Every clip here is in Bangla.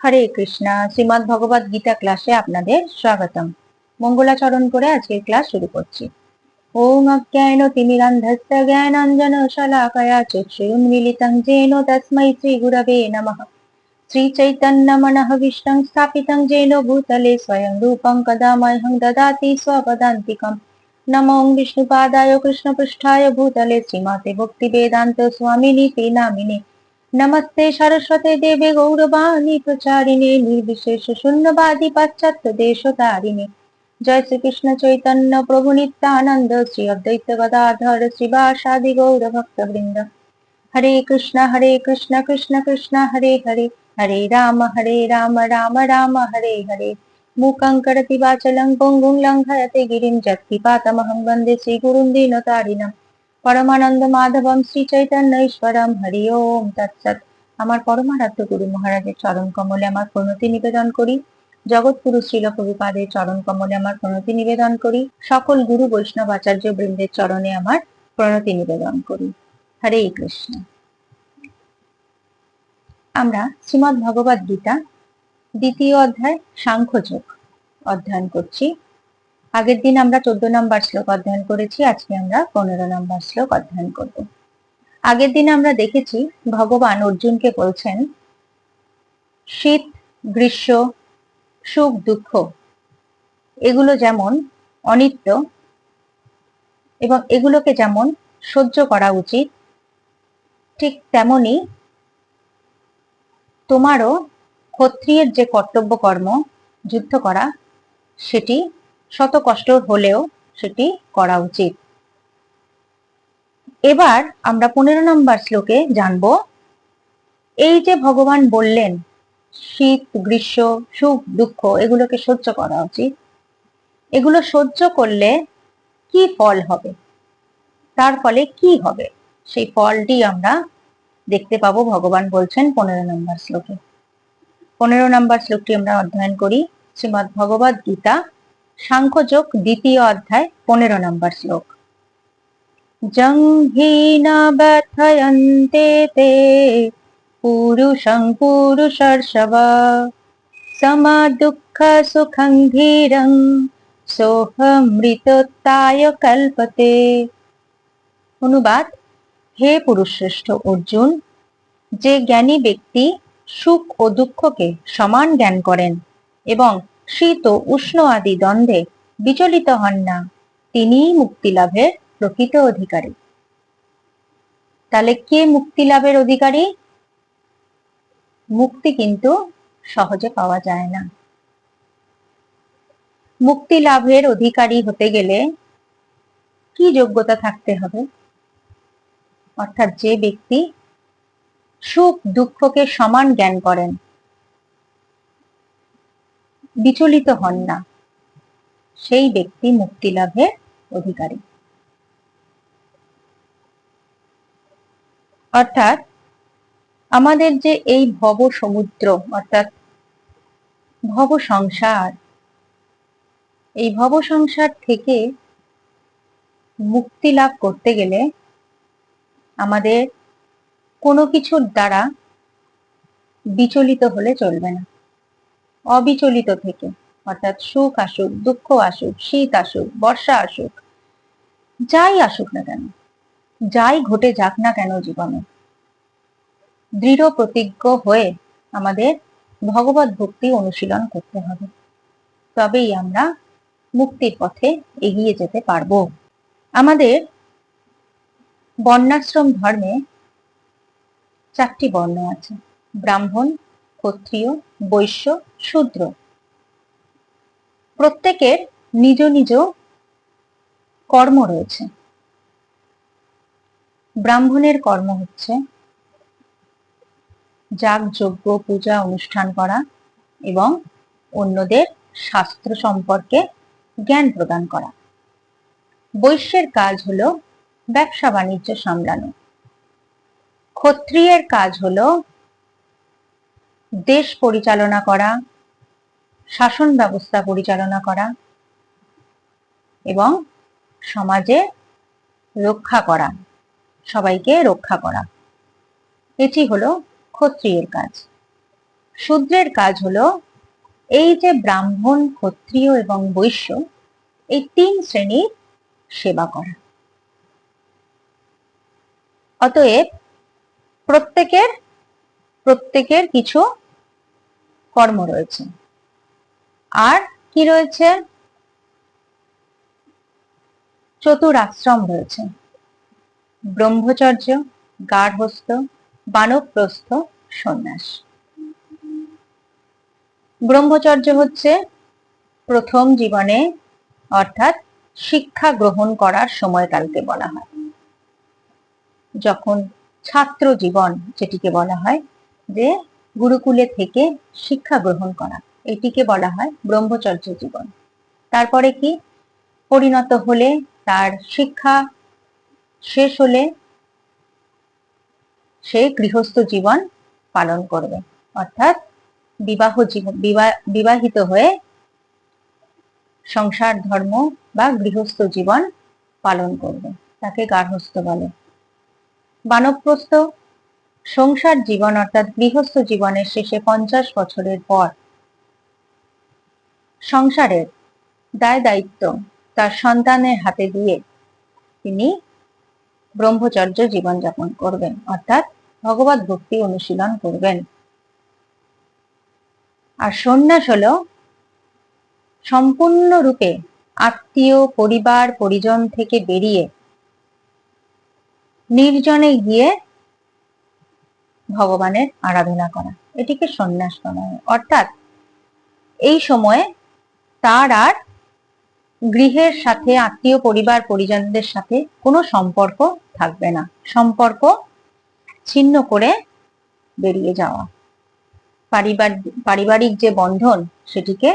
হরে কৃষ্ণ। শ্রীমৎ ভগবত গীতা ক্লাসে আপনাদের স্বাগতম। মঙ্গলাচরণ করে আজকের ক্লাস শুরু করছি। ওম অজ্ঞান তিমিরান্ধস্য জ্ঞানাঞ্জন শলাকয়া চক্ষুন্মিলিতং জেন তস্মৈ শ্রী গুরবে নমঃ। শ্রী চৈতন্য মনঃ বিষ্ণং স্থাপিতং জেন ভূতলে স্বয়ং রূপং কদা মহং দদাতি স্বপদান্তিকম নমো বিষ্ণুপাদায় কৃষ্ণপৃষ্ঠায় ভূতলে শ্রীমাতে ভক্তি বেদান্ত স্বামিনী তে নামিনী। নমস্তে সরস্বতী দেবে গৌরবাণী প্রচারিণী নির্বিশেষ শূন্যবাদী পাশ্চাত্য দেশ তারিণী জয় শ্রীকৃষ্ণ চৈতন্য প্রভু নিত্যানন্দ শ্রী অদ্বৈত গদাধর শ্রীবাসাদি গৌর ভক্ত বৃন্দ হরে কৃষ্ণ হরে কৃষ্ণ কৃষ্ণ কৃষ্ণ হরে হরে হরে রাম হরে রাম রাম রাম হরে হরে মুখং করতি বাচলং পুঙ্গুং লঙ্ঘয়তে গিরিম পাতমহং বন্দে শ্রীগুরুম দীনতারিণম পরমানন্দ মাধবম শ্রী চৈতন্য ঈশ্বরম হরি ওম। তৎসৎ। আমার পরমারাধ্য গুরু মহারাজের চরণ কমলে আমার প্রণতি নিবেদন করি। জগৎগুরু শ্রীল চরণ কমলে আমার প্রণতি নিবেদন করি। সকল গুরু বৈষ্ণব আচার্য বৃন্দের চরণে আমার প্রণতি নিবেদন করি। হরে কৃষ্ণ। আমরা শ্রীমদ ভগবদ গীতা দ্বিতীয় অধ্যায় সাংখ্যযোগ অধ্যয়ন করছি। আগের দিন আমরা চোদ্দ নম্বর শ্লোক অধ্যয়ন করেছি, আজকে আমরা পনেরো নম্বর শ্লোক অধ্যয়ন করব। আগের দিন আমরা দেখেছি ভগবান অর্জুনকে বলছেন, শীত, গ্রীষ্ম, সুখ, দুঃখ, এগুলো যেমন অনিত্য এবং এগুলোকে যেমন সহ্য করা উচিত, ঠিক তেমনি তোমারও ক্ষত্রিয়ের যে কর্তব্য কর্ম যুদ্ধ করা, সেটি শত কষ্ট হলেও সেটি করা উচিত। এবার আমরা পনেরো নম্বর শ্লোকে জানব, এই যে ভগবান বললেন, শীত, গ্রীষ্ম, সুখ, দুঃখ, এগুলোকে সহ্য করা উচিত। এগুলো সহ্য করলে কি ফল হবে? তার ফলে কি হবে? সেই ফলটি আমরা দেখতে পাবো, ভগবান বলছেন পনেরো নম্বর শ্লোকে। পনেরো নম্বর শ্লোকটি আমরা অধ্যয়ন করি, শ্রীমদ ভগবদ গীতা সাংখ্যযোগ, দ্বিতীয় অধ্যায়, পনেরো নম্বর শ্লোক। তে, পুরুষং পুরুষর্ষব সুখং ধীরং কল্পতে। অনুবাদ, হে পুরুষশ্রেষ্ঠ অর্জুন, যে জ্ঞানী ব্যক্তি সুখ ও দুঃখকে সমান জ্ঞান করেন এবং শীত ও উষ্ণ আদি দ্বন্দ্বে বিচলিত হন না। তিনিই মুক্তি লাভের প্রকৃত অধিকারী। তাহলে কে মুক্তি লাভের অধিকারী? মুক্তি কিন্তু সহজে পাওয়া যায় না। মুক্তি লাভের অধিকারী হতে গেলে কি যোগ্যতা থাকতে হবে? অর্থাৎ যে ব্যক্তি সুখ দুঃখকে সমান জ্ঞান করেন বিচলিত হন না। সেই ব্যক্তি মুক্তি লাভের অধিকারী। অর্থাৎ আমাদের যে এই ভব সমুদ্র অর্থাৎ ভব সংসার এই ভব সংসার থেকে মুক্তি লাভ করতে গেলে আমাদের কোনো কিছুর দ্বারা বিচলিত হলে চলবে না। অবিচলিত থেকে। অর্থাৎ সুখ আসুক, দুঃখ আসুক, শীত আসুক, বর্ষা আসুক, যাই আসুক না কেন, যাই ঘটে যাক না কেন জীবনে, দৃঢ় প্রতিজ্ঞ হয়ে আমাদের ভগবত ভক্তি অনুশীলন করতে হবে। তবেই আমরা মুক্তির পথে এগিয়ে যেতে পারব। আমাদের বর্ণাশ্রম ধর্মে চারটি বর্ণ আছে। ব্রাহ্মণ ক্ষত্রিয়, বৈশ্য, শূদ্র। প্রত্যেকের নিজ নিজ কর্ম রয়েছে। ব্রাহ্মণের কর্ম হচ্ছে যাগ, যজ্ঞ, পূজা, অনুষ্ঠান করা এবং অন্যদের শাস্ত্র সম্পর্কে জ্ঞান প্রদান করা। বৈশ্যের কাজ হলো ব্যবসা বাণিজ্য সামলানো। ক্ষত্রিয়ের কাজ হলো দেশ পরিচালনা করা, শাসন ব্যবস্থা পরিচালনা করা এবং সমাজে রক্ষা করা, সবাইকে রক্ষা করা। এটি হলো ক্ষত্রিয়ের কাজ। শূদ্রের কাজ হলো এই যে ব্রাহ্মণ, ক্ষত্রিয় এবং বৈশ্য, এই তিন শ্রেণির সেবা করা। অতএব প্রত্যেকের প্রত্যেকের কিছু কর্ম রয়েছে। আর কি রয়েছে? চতুর আশ্রম রয়েছে। ব্রহ্মচর্য, গার্হস্থ, বানপ্রস্থ, সন্ন্যাস। ব্রহ্মচর্য হচ্ছে প্রথম জীবনে, অর্থাৎ শিক্ষা গ্রহণ করার সময়কালকে বলা হয়। যখন ছাত্র জীবন যেটিকে বলা হয়, যে গুরুকুলে থেকে শিক্ষা গ্রহণ করা। এটিকে বলা হয় ব্রহ্মচর্য জীবন। তারপরে কি? পরিণত হলে তার শিক্ষা শেষ হলে সে গৃহস্থ জীবন পালন করবে। অর্থাৎ বিবাহ জীবন বিবাহিত হয়ে সংসার, ধর্ম বা গৃহস্থ জীবন পালন করবে। তাকে গার্হস্থ বলে। বানপ্রস্থ সংসার জীবন অর্থাৎ গৃহস্থ জীবনের শেষে পঞ্চাশ বছরের পর। সংসারের দায় দায়িত্ব তার সন্তানের হাতে দিয়ে তিনি ব্রহ্মচর্য জীবনযাপন করবেন, অর্থাৎ ভগবত ভক্তি অনুশীলন করবেন। আর সন্ন্যাস হল সম্পূর্ণরূপে আত্মীয়, পরিবার, পরিজন থেকে বেরিয়ে নির্জনে গিয়ে ভগবানের আরাধনা করা, এটিকে সন্ন্যাস বলা হয়। অর্থাৎ এই সময়ে তার আর গৃহের সাথে, আত্মীয় পরিবার, পরিজনদের সাথে কোনো সম্পর্ক থাকবে না। সম্পর্ক ছিন্ন করে বেরিয়ে যাওয়া। পারিবারিক যে বন্ধন, সেটিকে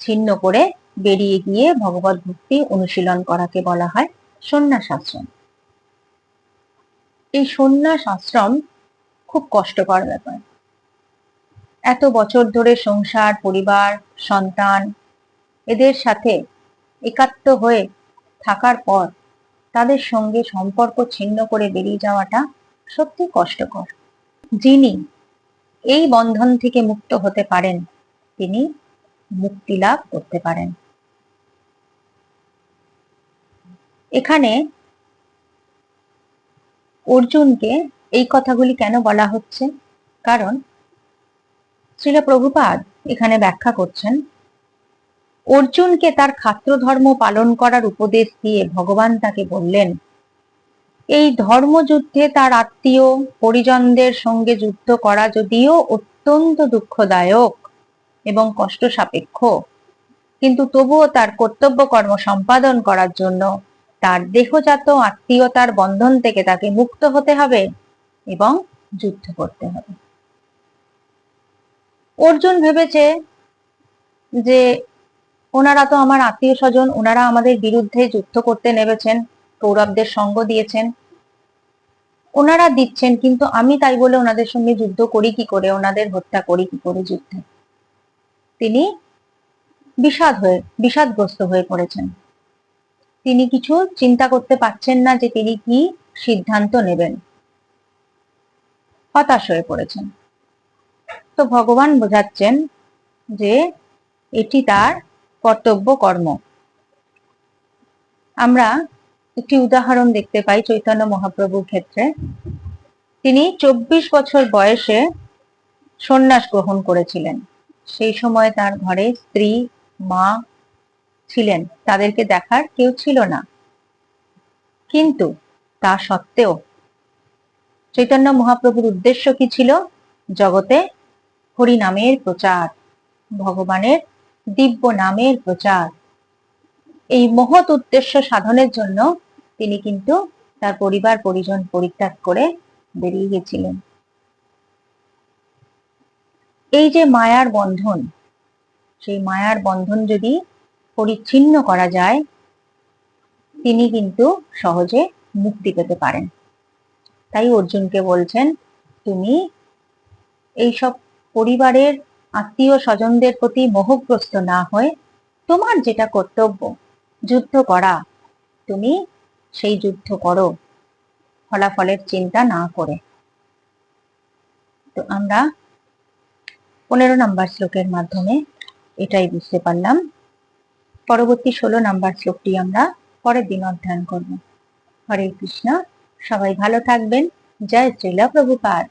ছিন্ন করে বেরিয়ে গিয়ে ভগবত ভক্তি অনুশীলন করাকে বলা হয় সন্ন্যাস আশ্রম এই সন্ন্যাস আশ্রম খুব কষ্টকর ব্যাপার। এত বছর ধরে সংসার, পরিবার, সন্তান এদের সাথে একাত্ম হয়ে থাকার পর তাদের সঙ্গে সম্পর্ক ছিন্ন করে বেরিয়ে যাওয়াটা সত্যি কষ্টকর। যিনি এই বন্ধন থেকে মুক্ত হতে পারেন, তিনি মুক্তি লাভ করতে পারেন। এখানে অর্জুনকে এই কথাগুলি কেন বলা হচ্ছে? কারণ শ্রীল প্রভুপাদ এখানে ব্যাখ্যা করছেন, অর্জুনকে তার খাত্র ধর্ম পালন করার উপদেশ দিয়ে ভগবান তাকে বললেন, এই ধর্মযুদ্ধে তার আত্মীয় পরিজনদের সঙ্গে যুদ্ধ করা যদিও অত্যন্ত দুঃখদায়ক এবং কষ্ট সাপেক্ষ কিন্তু তবুও তার কর্তব্য কর্ম সম্পাদন করার জন্য তার দেহজাত আত্মীয়তার বন্ধন থেকে তাকে মুক্ত হতে হবে। এবং যুদ্ধ করতে হবে। অর্জুন ভেবেছে যে ওনারা তো আমার আত্মীয় স্বজন ওনারা আমাদের বিরুদ্ধে যুদ্ধ করতে নেমেছেন, কৌরবদের সঙ্গ দিয়েছেন। ওনারা দিচ্ছেন, কিন্তু আমি তাই বলে ওনাদের সঙ্গে যুদ্ধ করি কি করে, ওনাদের হত্যা করি কি করে যুদ্ধে। তিনি বিষাদ হয়ে, বিষাদগ্রস্ত হয়ে পড়েছেন। তিনি কিছু চিন্তা করতে পারছেন না যে তিনি কি সিদ্ধান্ত নেবেন। হতাশ হয়ে পড়েছেন। তো ভগবান বোঝাচ্ছেন যে এটি তার কর্তব্য কর্ম। আমরা একটি উদাহরণ দেখতে পাই চৈতন্য মহাপ্রভুর ক্ষেত্রে। তিনি চব্বিশ বছর বয়সে সন্ন্যাস গ্রহণ করেছিলেন। সেই সময় তার ঘরে স্ত্রী, মা ছিলেন। তাদেরকে দেখার কেউ ছিল না। কিন্তু তা সত্ত্বেও চৈতন্য মহাপ্রভুর উদ্দেশ্য কি ছিল? জগতে হরি নামের প্রচার, ভগবানের দিব্য নামের প্রচার। এই মহৎ উদ্দেশ্য সাধনের জন্য তিনি কিন্তু তার পরিবার, পরিজন পরিত্যাগ করে বেরিয়ে গেছিলেন। এই যে মায়ার বন্ধন, সেই মায়ার বন্ধন যদি পরিচ্ছিন্ন করা যায়, তিনি কিন্তু সহজে মুক্তি পেতে পারেন। তাই অর্জুনকে বলছেন, তুমি এইসব পরিবারের আত্মীয় স্বজনদের প্রতি মোহগ্রস্ত না হয়ে তোমার যেটা কর্তব্য, যুদ্ধ করা। তুমি সেই যুদ্ধ করো, ফলাফলের চিন্তা না করে। তো আমরা পনেরো নাম্বার শ্লোকের মাধ্যমে এটাই বুঝতে পারলাম। পরবর্তী ষোলো নাম্বার শ্লোকটি আমরা পরের দিন অধ্যয়ন করব। হরে কৃষ্ণ। সবাই ভালো থাকবেন। জয় শ্রীলা প্রভুপাদ